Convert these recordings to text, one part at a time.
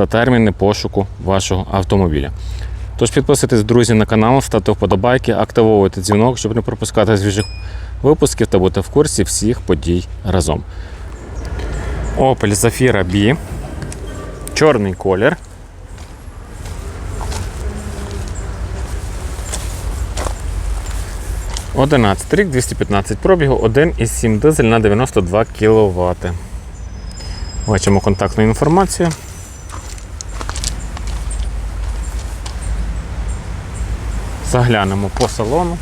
та терміни пошуку вашого автомобіля. Тож підписуйтесь, друзі, на канал, ставте вподобайки, активовуйте дзвінок, щоб не пропускати свіжих випусків та бути в курсі всіх подій разом. Opel Zafira B. Чорний колір. Одинадцятий рік, 215 пробігу, 1,7 дизель на 92 кВт. Бачимо контактну інформацію. Заглянемо по салону.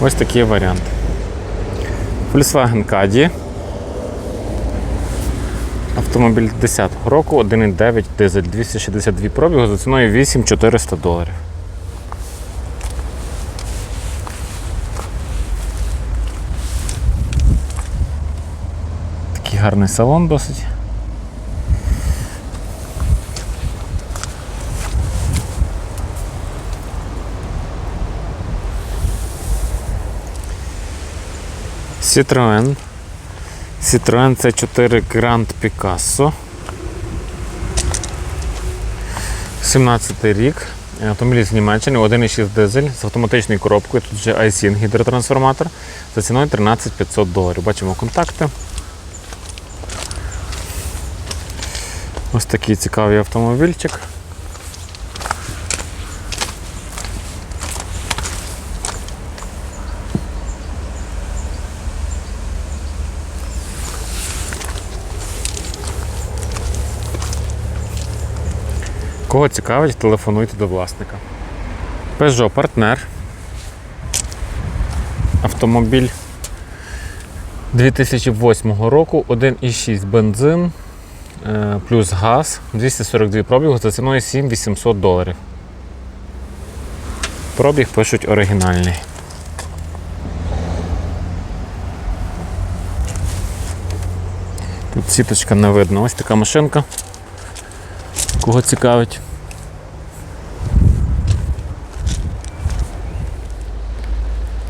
Ось такий варіант. Volkswagen Caddy. Автомобіль 10-го року, 1,9 дизель, 262 пробігу за ціною 8400 доларів. Гарний салон досить. Citroen. Citroen C4 Grand Picasso. 17 рік. Автомобіль з Німеччини, 1,6 дизель з автоматичною коробкою. Тут вже iSyn гідротрансформатор за ціною 13 500 доларів. Бачимо контакти. Ось такий цікавий автомобільчик. Кого цікавить, телефонуйте до власника. Peugeot партнер. Автомобіль 2008 року, 1,6 бензин плюс газ, 242 пробігу за ціною 7800 доларів. Пробіг пишуть оригінальний. Тут сіточка не видно. Ось така машинка. Кого цікавить.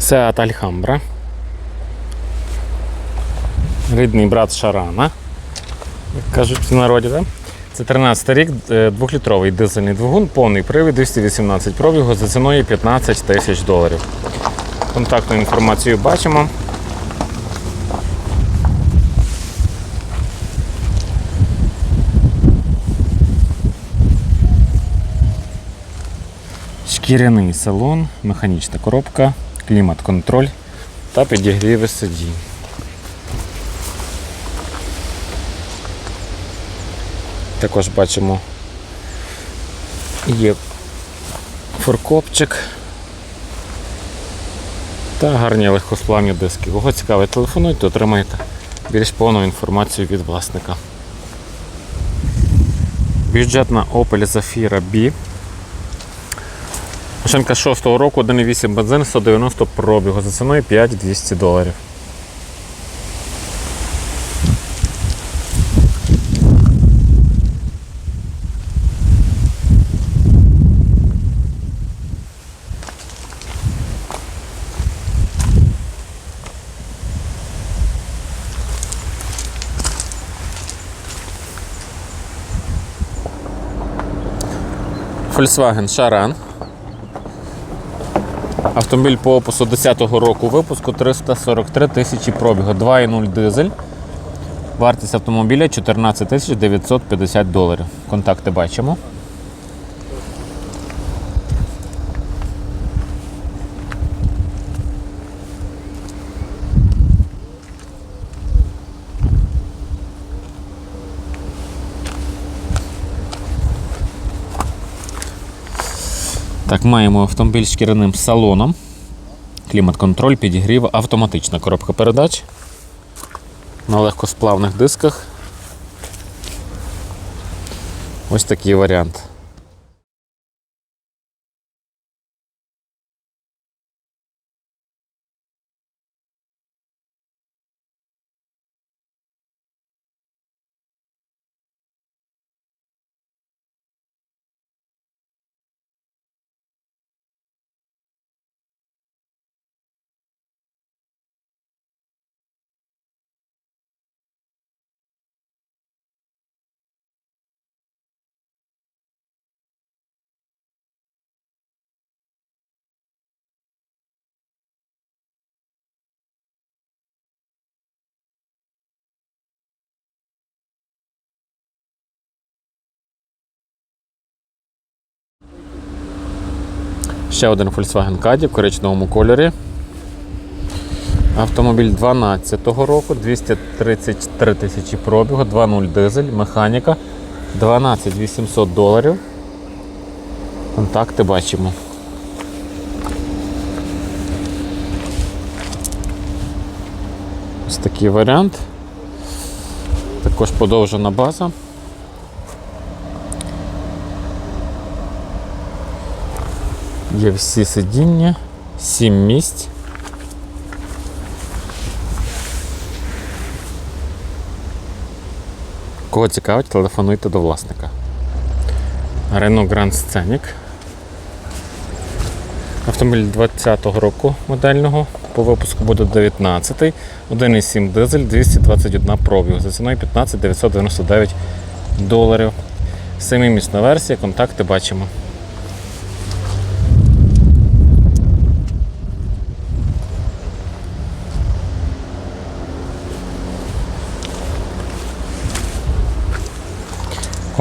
Seat Alhambra. Рідний брат Шарана, як кажуть в народі, да? Це 13 рік, е, двохлітровий дизельний двигун, повний привід 218 пробігу за ціною 15 тисяч доларів. Контактну інформацію бачимо. Шкіряний салон, механічна коробка, клімат-контроль та підігріви сидінь. Також бачимо є форкопчик та гарні легкосплавні диски. Кого цікавить, телефонуйте, отримаєте більш повну інформацію від власника. Бюджетна Opel Zafira B. Машинка 6-го року, 1,8 бензин, 190 пробігу за ціною 5200 доларів. Volkswagen Charan. Автомобіль по опису 10-го року випуску 343 тисячі пробігу, 2,0 дизель. Вартість автомобіля 14 950 доларів. Контакти бачимо. Так, маємо автомобіль з шкіряним салоном. Клімат-контроль, підігрів, автоматична коробка передач на легкосплавних дисках. Ось такий варіант. Ще один Volkswagen Caddy в коричневому кольорі. Автомобіль 12-го року, 233 тисячі пробігу, 2.0 дизель, механіка, 12 800 доларів. Контакти бачимо. Ось такий варіант. Також подовжена база. Є всі сидіння, 7 місць. Кого цікавить, телефонуйте до власника. Renault Grand Scenic. Автомобіль 20-го року модельного. По випуску буде 19-й, 1,7 дизель, 221 пробіг. За ціною 15 999 доларів. Семимісна версія, контакти бачимо.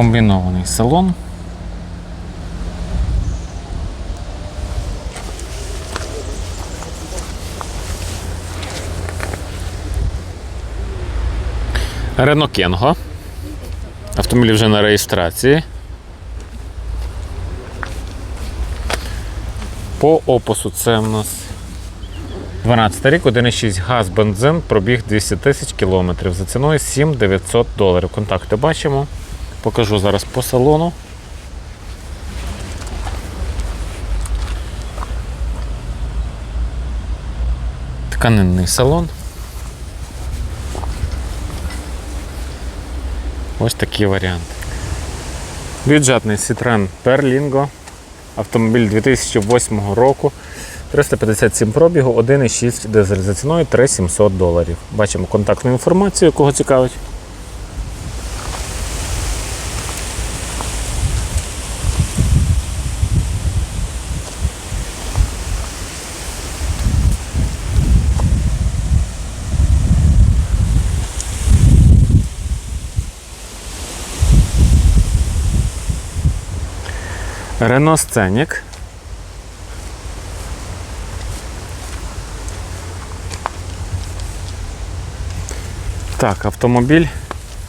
Комбінований салон. Рено Кенго. Автомобіль вже на реєстрації. По опису це в нас 12 рік, 1,6 газ, бензин, пробіг 200 тисяч кілометрів. За ціною 7 900 доларів. Контакти бачимо. Покажу зараз по салону. Тканинний салон. Ось такий варіант. Бюджетний Citroen Berlingo. Автомобіль 2008 року. 357 пробігу, 1,6 дизель за ціною 3700 доларів. Бачимо контактну інформацію, кого цікавить. Рено Сценік. Так, автомобіль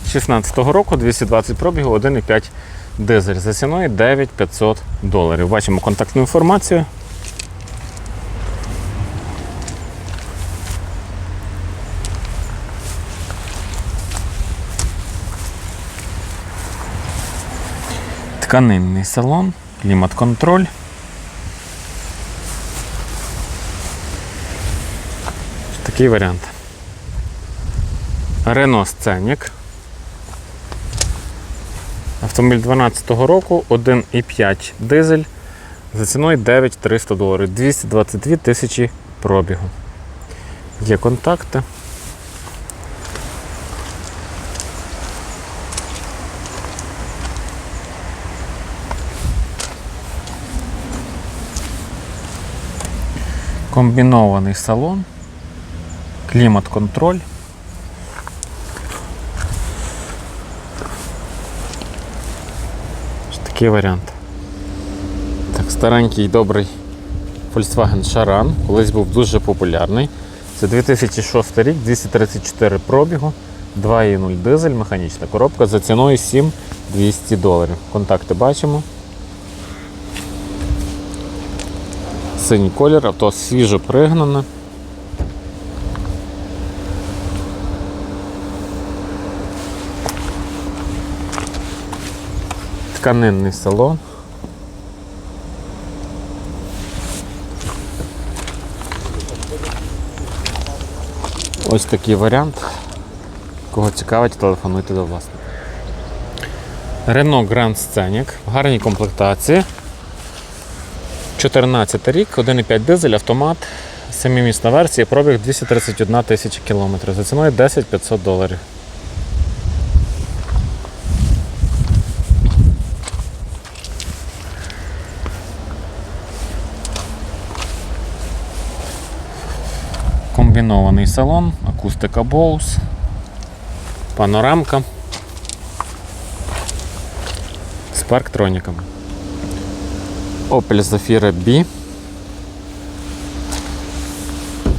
16-го року, 220 пробігу, 1,5 дизель. За ціною 9500 доларів. Бачимо контактну інформацію. Тканинний салон, клімат-контроль. Такий варіант. Renault Scenic. Автомобіль 12 року, 1,5 дизель. За ціною 9300 доларів. 222 тисячі пробігу. Є контакти. комбінований салон, клімат-контроль. Такий варіант. Так, Старенький добрий Volkswagen Charan, колись був дуже популярний. Це 2006 рік, 234 пробігу, 2.0 дизель, механічна коробка за ціною 7-200 доларів. Контакти бачимо. Синій колір, авто свіжо пригнане. Тканинний салон. Ось такий варіант. Кого цікавить, телефонуйте до власника. Renault Grand Scenic в гарній комплектації. 14 рік, 1,5 дизель, автомат, семимісна версія, пробіг 231 тисяча кілометрів. За ціною 10 500 доларів. Комбінований салон, акустика Bose, панорамка з парктроніками. Opel Zafira B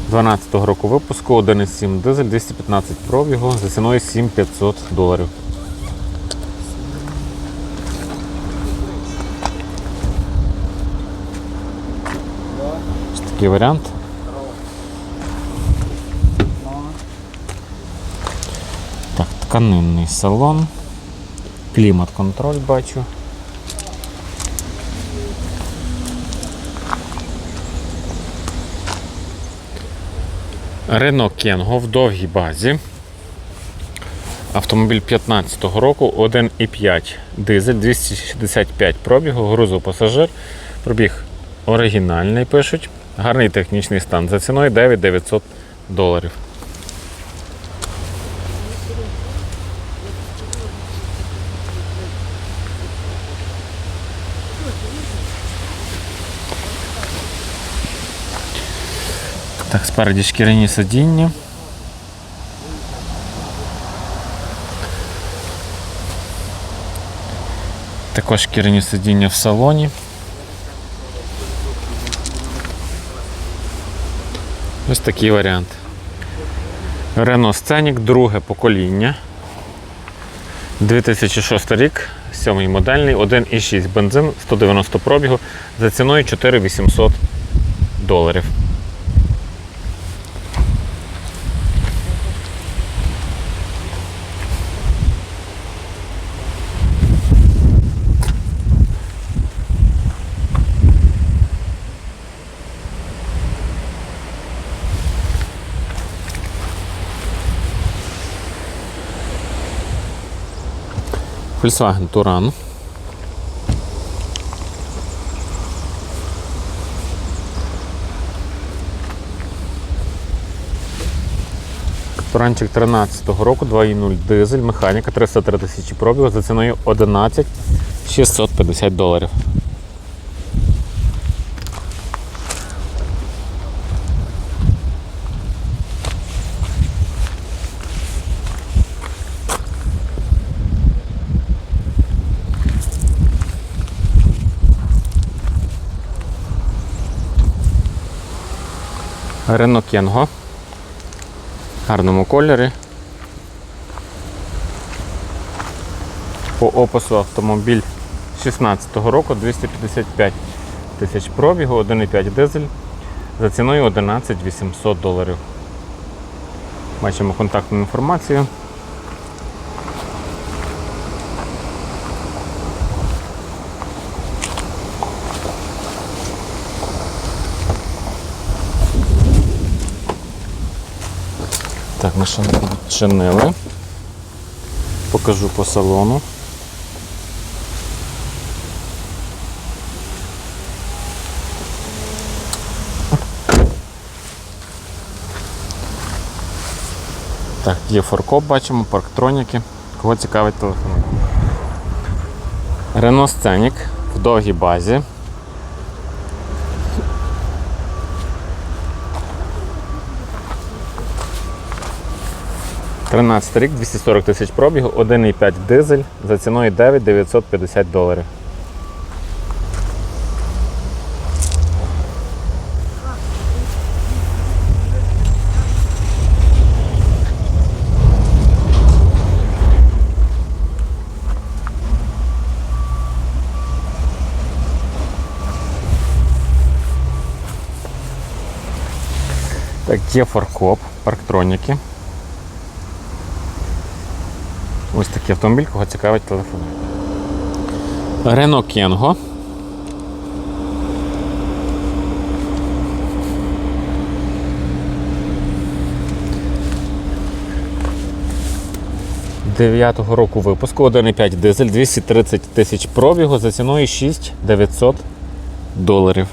12 року випуску, 1,7 дизель, 215 пробігу за ціною 7500 доларів. Такий варіант. Так, тканинний салон. Клімат-контроль бачу. Renault Кенго в довгій базі. Автомобіль 15-го року, 1,5 дизель, 265 пробігу, грузопасажир. Пробіг оригінальний пишуть. Гарний технічний стан. За ціною 9900 доларів. Так, спереді шкіряні сидіння. Також шкіряні сидіння в салоні. Ось такий варіант. Renault Scenic, друге покоління. 2006 рік, сьомий модельний, 1,6 бензин, 190 пробігу за ціною 4800 доларів. Volkswagen Туран. Туранчик 13-го року, 2.0 дизель, механіка 303 тисячі пробігу за ціною 11 650 доларів. Renault Kengo. В гарному кольорі. По опису автомобіль 16-го року 255 тисяч пробігу, 1,5 дизель за ціною 11 800 доларів. Бачимо контактну інформацію. Так, машину відчинили. Покажу по салону. Так, є форкоп, бачимо, парктроніки. Кого цікавить телефон. Renault Scenic в довгій базі. 13 рік, 240 тисяч пробігу, 1,5 дизель за ціною 9,950 доларів. Так, є фаркоп, парктроніки. Ось такий автомобіль, кого цікавить телефон. Рено Кенго. Дев'ятого року випуску 1,5 дизель, 230 тисяч пробігу за ціною 6900 доларів.